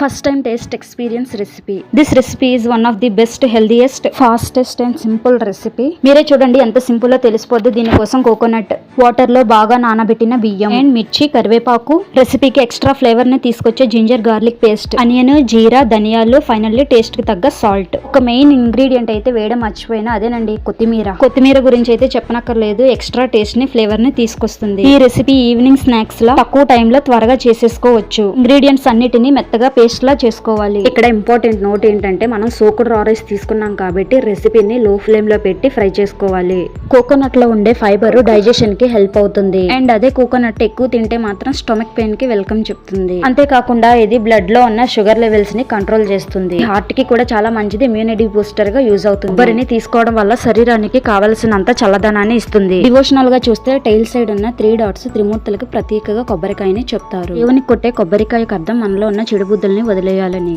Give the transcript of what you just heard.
First time taste experience recipe this recipe is one of the best healthiest fastest and simple recipe మీరే చూడండి ఎంత సింపుల్లో తెలిసిపోద్ది. దీనికోసం coconut వాటర్లో బాగా నానబెట్టిన బియ్యం అండ్ మిర్చి కరివేపాకు. రెసిపీకి ఎక్స్ట్రా ఫ్లేవర్ని తీసుకొచ్చే జింజర్ గార్లిక్ పేస్ట్ అనియన్ జీరా ధనియాలు ఫైనల్లీ టేస్ట్కి తగ్గ సాల్ట్ ఒక మెయిన్ ఇంగ్రీడియంట్ అయితే వేయడం మర్చిపోయినా. అదేనండి కొత్తిమీర. కొత్తిమీర గురించి అయితే చెప్పనక్కర్లేదు. ఎక్స్ట్రా టేస్ట్ని ఫ్లేవర్ని తీసుకొస్తుంది. ఈ రెసిపీ ఈవినింగ్ స్నాక్స్లో తక్కువ టైం లో త్వరగా చేసేసుకోవచ్చు. ఇంగ్రీడియంట్స్ అన్నిటిని మెత్తగా పేస్ట్ లా చేసుకోవాలి. ఇక్కడ ఇంపార్టెంట్ నోట్ ఏంటంటే మనం సోకుడు రా రైస్ తీసుకున్నాం కాబట్టి రెసిపీని లో ఫ్లేమ్లో పెట్టి ఫ్రై చేసుకోవాలి. కోకోనట్లో ఉండే ఫైబర్ డైజెషన్కి హెల్ప్ అవుతుంది. అండ్ అదే కోకోనట్ ఎక్కువ తింటే మాత్రం స్టొమక్ పెయిన్కి వెల్కమ్ చెప్తుంది. అంతేకాకుండా ఇది బ్లడ్లో ఉన్న షుగర్ లెవెల్స్ని కంట్రోల్ చేస్తుంది. హార్ట్కి కూడా చాలా మంచిది ఇమ్యూనిటీ బూస్టర్గా యూజ్ అవుతుంది. కొబ్బరిని తీసుకోవడం వల్ల శరీరానికి కావలసినంత చల్లదనాన్ని ఇస్తుంది. డివోషనల్గా చూస్తే టైల్ సైడ్ ఉన్న త్రీ డాట్స్ త్రిమూర్తులకు ప్రతీకగా కొబ్బరికాయని చెప్తారు. దేవునికి కొట్టే కొబ్బరికాయకు అర్థం మనలో ఉన్న చెడు బుద్ధుల్ని వదిలేయాలని